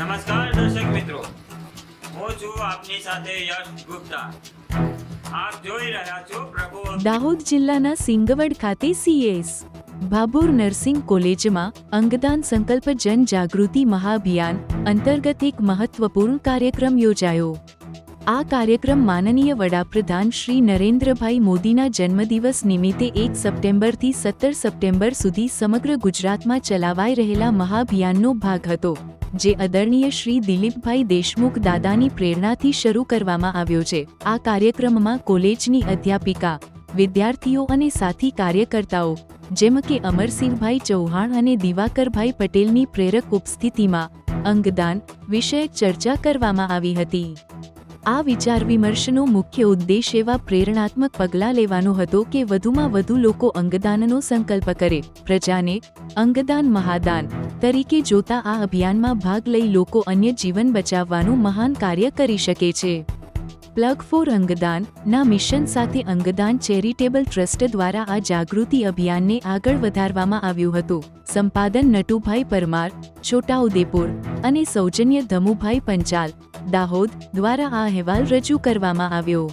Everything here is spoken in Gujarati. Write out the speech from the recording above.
નમસ્કાર દર્શક મિત્રો. હું છું આપની સાથે યશ ગુપ્તા. આપ જોઈ રહ્યા છો પ્રભુ દાહોદ જિલ્લાના સિંગવડ ખાતે સીએસ ભાભોર નર્સિંગ કોલેજમાં અંગદાન સંકલ્પ જન જાગૃતિ મહાઅભિયાન અંતર્ગત એક મહત્વપૂર્ણ કાર્યક્રમ યોજાયો. આ કાર્યક્રમ માનનીય વડાપ્રધાન શ્રી નરેન્દ્રભાઈ મોદીના જન્મદિવસ નિમિત્તે એક સપ્ટેમ્બરથી સત્તર સપ્ટેમ્બર સુધી સમગ્ર ગુજરાતમાં ચલાવાઈ રહેલા મહાભિયાનનો ભાગ હતો, જે અદરણીય શ્રી દિલીપભાઈ દેશમુખ દાદાની પ્રેરણાથી શરૂ કરવામાં આવ્યો છે. આ કાર્યક્રમમાં કોલેજની અધ્યાપિકા, વિદ્યાર્થીઓ અને સાથી કાર્યકર્તાઓ, જેમ કે અમરસિંહભાઈ ચૌહાણ અને દિવાકરભાઈ પટેલની પ્રેરક ઉપસ્થિતિમાં અંગદાન વિષયક ચર્ચા કરવામાં આવી હતી. આ વિચાર વિમર્શનો મુખ્ય ઉદ્દેશ એવા પ્રેરણાત્મક પગલાં લેવાનો હતો કે વધુમાં વધુ લોકો અંગદાનનો સંકલ્પ કરે. પ્રજાને અંગદાન મહાદાન તરીકે જોતા આ અભિયાનમાં ભાગ લઈ લોકો અન્ય જીવન બચાવવાનું મહાન કાર્ય કરી શકે છે. પ્લગ ફોર અંગદાન ના મિશન સાથે અંગદાન ચેરિટેબલ ટ્રસ્ટ દ્વારા આ જાગૃતિ અભિયાનને આગળ વધારવામાં આવ્યું હતું. સંપાદન નટુભાઈ પરમાર, છોટાઉદેપુર અને સૌજન્ય ધમુભાઈ પંચાલ દાહોદ દ્વારા આ અહેવાલ રજૂ કરવામાં આવ્યો.